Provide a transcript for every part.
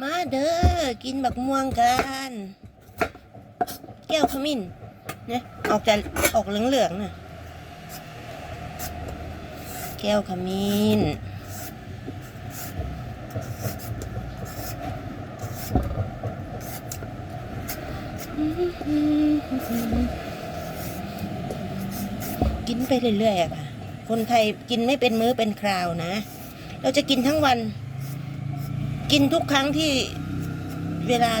มาเด้อกินบักม่วงกัน แก้วขมิ้นเนี่ยออกจะออกเหลืองๆน่ะแก้วขมิ้นกินไปเรื่อยๆอะค่ะ คนไทยกินไม่เป็นมื้อเป็นคราวนะ เราจะกินทั้งวัน กินทุกครั้งที่เวลา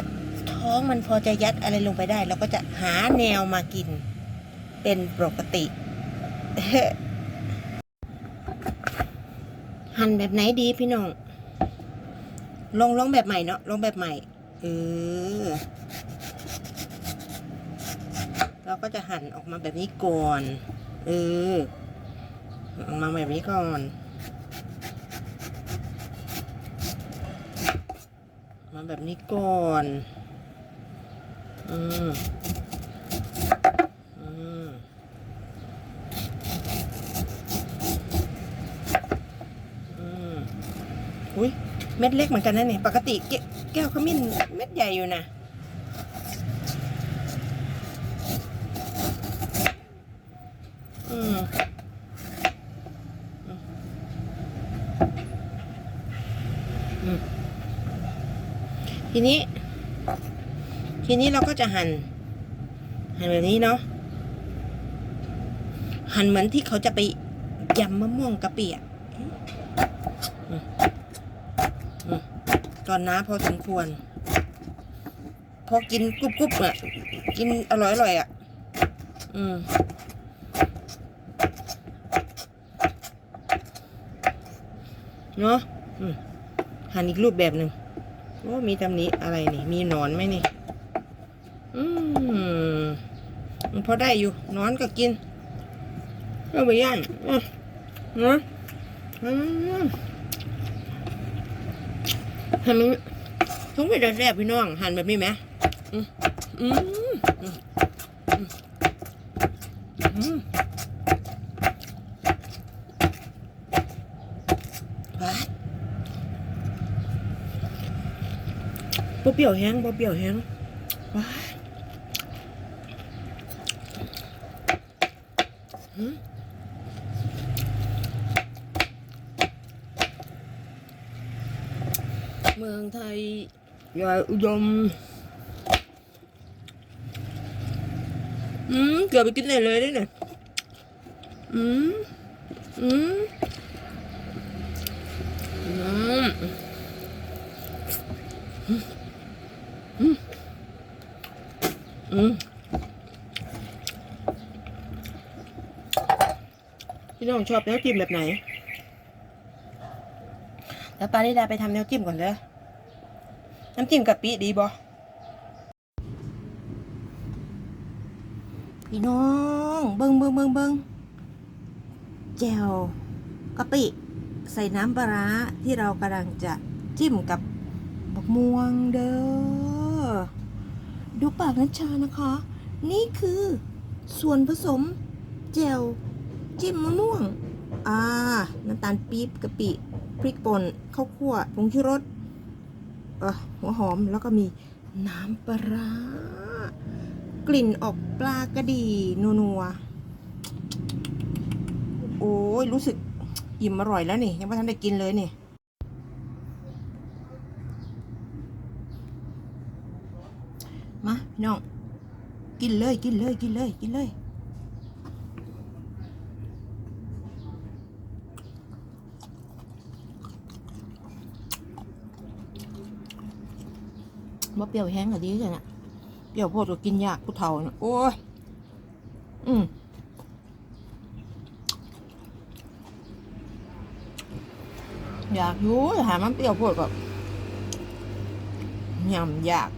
ท้องมันพอจะยัดอะไรลงไปได้ เราก็จะหาแนวมากิน เป็นปกติหั่นแบบไหนดีพี่น้องลองลองแบบใหม่เนาะลองแบบใหม่เออเราก็จะหั่นออกมาแบบนี้ก่อน เออออกมาแบบนี้ก่อน มาแบบนี้ก่อนอืมอืมอืมอุ้ยเม็ดเล็กเหมือนกันนะเนี่ยปกติแกแก้วขมิ้นเม็ดใหญ่อยู่นะอืม ทีนี้ ทีนี้เราก็จะหัน่นหั่นแบบนี้เนาะหั่นเหมือนที่เขาจะไปยำมะม่วงกะปิอะอืมอืมอืมก่อนนะพอสมควร พอกินกรุบกรุบอะกินอร่อยอร่อยอะ อืมเนาะหั่นอีกรูปแบบหนึ่ง โอ้มีตำหนี้อะไรนี่ มีนอนไหมนี่ อืมพอได้อยู่ นอนก็กินก็ไปย่างอืมเนะอืมหั่นมันทุกไปได้แซ่บพี่น้อง หั่นแบบนี้ไหมอืมอืมอืมอืมอืมว้ายบ่ เปรี้ยวแห้งบ่เปรี้ยวแห้งว้าหืมเมืองไทยใหญ่อุดมอืมเกือบไปกินเลยเลยได้เนี่ยอืมอืมอืม อืมพี่น้องชอบแนวจิ้มแบบไหน แล้วปาริดาไปทำแนวจิ้มก่อนเลยน้ำจิ้มกะปิดีบอพี่น้อง เบิงเบิงเบิงเบิงแจวกะปิ ใส่น้ำปลาร้าที่เรากำลังจะจิ้มกับบักม่วงเด้อ ดูปากนัชชานะคะ นี่คือ ส่วนผสมแจ่วจิ้มมะม่วง อ่า น้ำตาลปี๊บกะปิพริกป่นข้าวคั่วผงชูรสเออหัวหอมแล้วก็มีน้ำปลาร้ากลิ่นออกปลากระดีนัวๆโอ้ย รู้สึกอิ่มอร่อยแล้วนี่ ยังไม่ทันได้กินเลยนี่ มาพี่น้อง กินเลยกินเลยกินเลยกินเลย ว่าเปรี้ยวแห้งก็ดีเลยนะเปรี้ยวโพดก็กินยากผู้เฒ่านะโอ้ย อืมอยากอยู่หามันเปรี้ยวโพดก็ยำยาก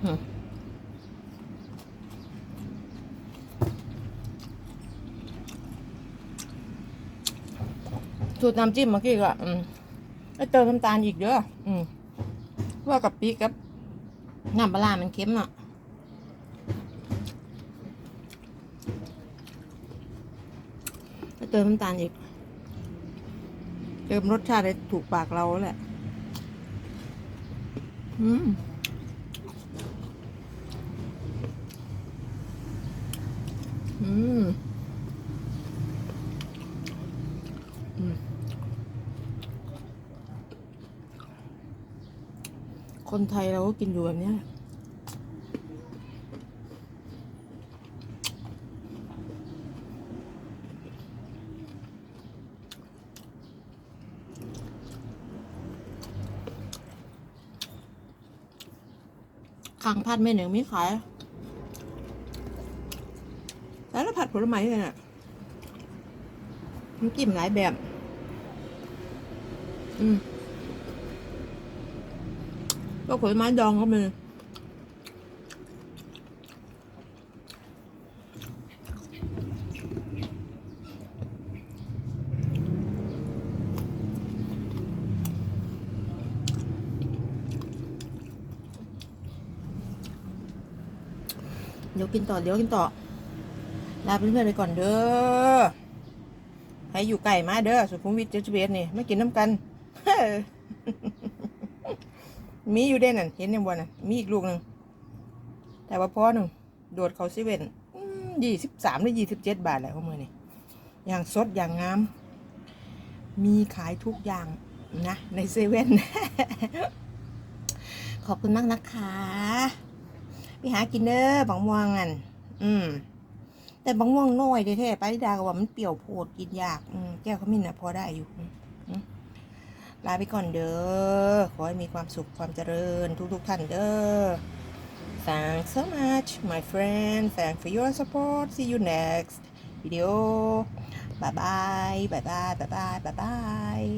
สูตรน้ำจิ้มเมื่อกี้ก็อืมแล้วเติมน้ำตาลอีกเด้ออืมว่ากับปีกับน้ำปลามันเค็มเนาะก็เติมน้ำตาลอีก เติมรสชาติให้ถูกปากเราแหละ อืม มคนไทยเราก็กินอยู่แบบนี้ยข้างพัดแม่หนึ่งไม่ขายแล้ว ผลไม้เลยน่ะมันกลิ่มหลายแบบ อืมก็ผลไม้ดองก็มีเดี๋ยวกินต่อ เดี๋ยวกินต่อ ลาเพื่อนๆไปก่อนเด้อใครอยู่ไก่มาเด้อสุขุมวิทเจ็ดสิบเอ็ดนี่ไม่กินน้ำกัน มีอยู่เด่นน่ะเห็นยังบ่น่ะ มีอีกลูกหนึ่งแต่ว่าพ่อหนึ่งโดดเขาซิเว่นยี่สิบสามหรือยี่สิบเจ็ดบาทแหละขอมือนี่อย่างสดอย่างงาม มีขายทุกอย่างนะ ในเซเว่นขอบคุณมากนะคะ ไปหากินเด้อบางม่วงอัน อืม แต่บางม่วงน้อยแท้ๆไปดาก็ว่ามันเปรี้ยวโพดกินยากแก้วขมิ้นนะพอได้อยู่ลาไปก่อนเด้อ ขอให้มีความสุขความเจริญทุกๆท่านเด้อ Thanks so much my friend thank for your support See you next video Bye bye bye bye bye bye bye